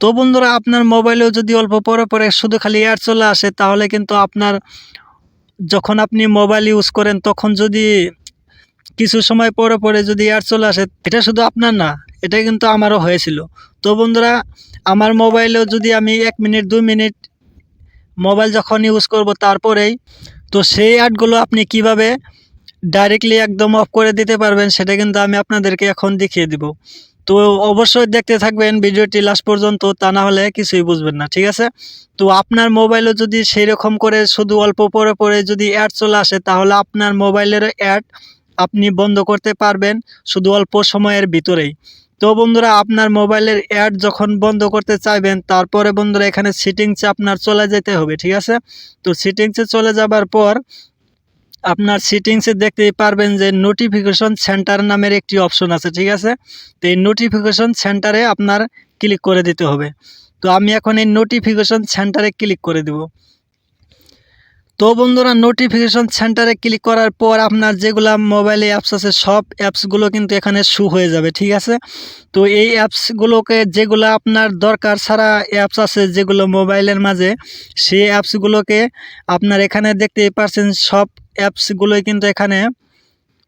তো বন্ধুরা, আপনার মোবাইলেও যদি অল্প পরে পরে শুধু খালি অ্যাড চলে আসে, তাহলে কিন্তু আপনার যখন আপনি মোবাইল ইউজ করেন, তখন যদি কিছু সময় পরে পরে যদি অ্যাড চলে আসে, এটা শুধু আপনার না, এটা কিন্তু আমারও হয়েছিল। তো বন্ধুরা, আমার মোবাইলেও যদি আমি এক মিনিট, দুই মিনিট মোবাইল যখন ইউজ করব তারপরেই, তো সেই অ্যাডগুলো আপনি কীভাবে ডাইরেক্টলি একদম অফ করে দিতে পারবেন, সেটা কিন্তু আমি আপনাদেরকে এখন দেখিয়ে দিব। তো অবশ্যই দেখতে থাকবেন, ভিডিওটি লাস্ট পর্যন্ত, তা না হলে কিছুই বুঝবেন না, ঠিক আছে? তো আপনার মোবাইলও যদি সেই রকম করে শুধু অল্প পরে পরে যদি অ্যাড চলে আসে, তাহলে আপনার মোবাইলের অ্যাড আপনি বন্ধ করতে পারবেন শুধু অল্প সময়ের ভিতরেই। তো বন্ধুরা, আপনার মোবাইলের অ্যাড যখন বন্ধ করতে চাইবেন, তারপরে বন্ধুরা এখানে সিটিংসে আপনার চলে যেতে হবে, ঠিক আছে? তো সিটিংসে চলে যাবার পর আপনার সিটিংসে দেখতে পারবেন যে নোটিফিকেশন সেন্টার নামের একটি অপশন আছে, ঠিক আছে? তো এই নোটিফিকেশন সেন্টারে আপনার ক্লিক করে দিতে হবে। তো আমি এখন এই নোটিফিকেশন সেন্টারে ক্লিক করে দেব। তো বন্ধুরা নোটিফিকেশন সেন্টারে ক্লিক করার পর আপনার যেগুলা মোবাইলে অ্যাপস আছে, সব অ্যাপসগুলো কিন্তু এখানে শু হয়ে যাবে, ঠিক আছে? তো এই অ্যাপসগুলোকে যেগুলো আপনার দরকার সারা অ্যাপস আছে, যেগুলো মোবাইলের মাঝে, সেই অ্যাপসগুলোকে আপনার এখানে দেখতেই পারছেন, সব অ্যাপসগুলোই কিন্তু এখানে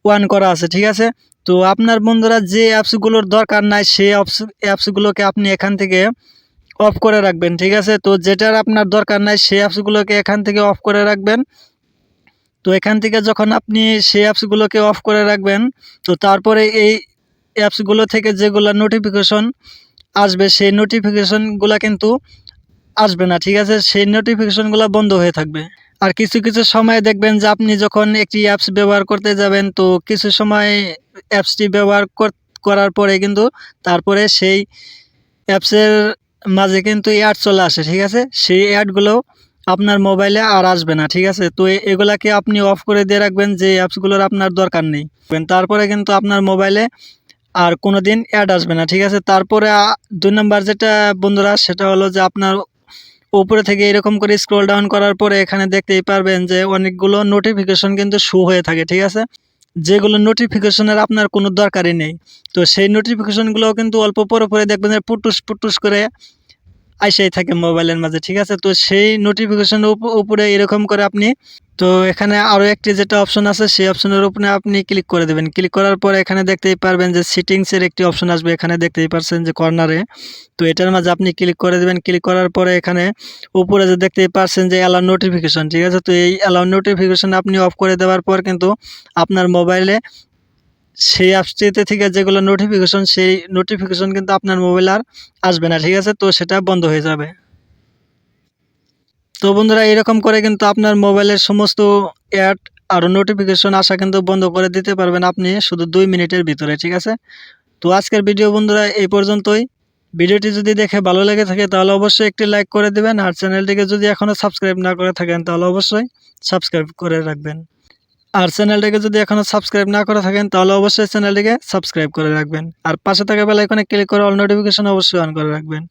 ওয়ান করা আছে, ঠিক আছে? তো আপনার বন্ধুরা, যে অ্যাপসগুলোর দরকার নাই, সেই অ্যাপস অ্যাপসগুলোকে আপনি এখান থেকে অফ করে রাখবেন, ঠিক আছে? তো যেটার আপনার দরকার নাই সেই অ্যাপসগুলোকে এখান থেকে অফ করে রাখবেন। তো এখান থেকে যখন আপনি সেই অ্যাপসগুলোকে অফ করে রাখবেন, তো তারপরে এই অ্যাপসগুলো থেকে যেগুলো নোটিফিকেশন আসবে, সেই নোটিফিকেশনগুলো কিন্তু আসবে না, ঠিক আছে? সেই নোটিফিকেশনগুলো বন্ধ হয়ে থাকবে। আর কিছু কিছু সময় দেখবেন যে আপনি যখন একটি অ্যাপস ব্যবহার করতে যাবেন, তো কিছু সময় অ্যাপসটি ব্যবহার কর- করার পরে কিন্তু তারপরে সেই অ্যাপসের মাঝে কিন্তু অ্যাড চলে আসে, ঠিক আছে? সেই অ্যাডগুলো আপনার মোবাইলে আর আসবে না, ঠিক আছে? তো এগুলাকে আপনি অফ করে দিয়ে রাখবেন যে অ্যাপসগুলোর আপনার দরকার নেই। তারপরে কিন্তু আপনার মোবাইলে আর কোনো দিন অ্যাড আসবে না, ঠিক আছে? তারপরে দুই নম্বর যেটা বন্ধুরা, সেটা হলো যে আপনার উপরে থেকে এরকম করে স্ক্রল ডাউন করার পরে এখানে দেখতেই পারবেন যে অনেকগুলো নোটিফিকেশন কিন্তু শো হয়ে থাকে, ঠিক আছে? যেগুলো নোটিফিকেশনের আপনার কোনো দরকারই নেই। তো সেই নোটিফিকেশনগুলোও কিন্তু অল্প পরে পরে দেখবেন পুটুস পুটুস করে আইসাই থাকে মোবাইলের মাঝে, ঠিক আছে? তো সেই নোটিফিকেশনের উপরে এরকম করে আপনি, তো এখানে আরও একটি যেটা অপশন আছে, সেই অপশনের উপরে আপনি ক্লিক করে দেবেন। ক্লিক করার পরে এখানে দেখতেই পারবেন যে সিটিংসের একটি অপশন আসবে, এখানে দেখতেই পারছেন যে কর্নারে তো এটার মাঝে আপনি ক্লিক করে দেবেন ক্লিক করার পরে এখানে উপরে যে দেখতেই পারছেন যে অ্যালাউ নোটিফিকেশন ঠিক আছে? তো এই অ্যালাউ নোটিফিকেশন আপনি অফ করে দেওয়ার পর কিন্তু আপনার মোবাইলে সেই অ্যাপসটিতে থেকে যেগুলো নোটিফিকেশন সেই নোটিফিকেশন কিন্তু আপনার মোবাইল আর আসবে না, ঠিক আছে? তো সেটা বন্ধ হয়ে যাবে। তো বন্ধুরা, এরকম করে কিন্তু আপনার মোবাইলের সমস্ত অ্যাড আর নোটিফিকেশন আসা কিন্তু বন্ধ করে দিতে পারবেন আপনি শুধু দুই মিনিটের ভিতরে, ঠিক আছে? তো আজকের ভিডিও বন্ধুরা, এই পর্যন্তই। ভিডিওটি যদি দেখে ভালো লেগে থাকে, তাহলে অবশ্যই একটি লাইক করে দেবেন। আর চ্যানেলটিকে যদি এখনও সাবস্ক্রাইব না করে থাকেন, তাহলে অবশ্যই সাবস্ক্রাইব করে রাখবেন। আর চ্যানেলটাকে যদি এখনও সাবস্ক্রাইব না করে থাকেন, তাহলে অবশ্যই চ্যানেলটিকে সাবস্ক্রাইব করে রাখবেন। আর পাশে থাকা বেলা এখানে ক্লিক করে অল নোটিফিকেশন অবশ্যই অন করে রাখবেন।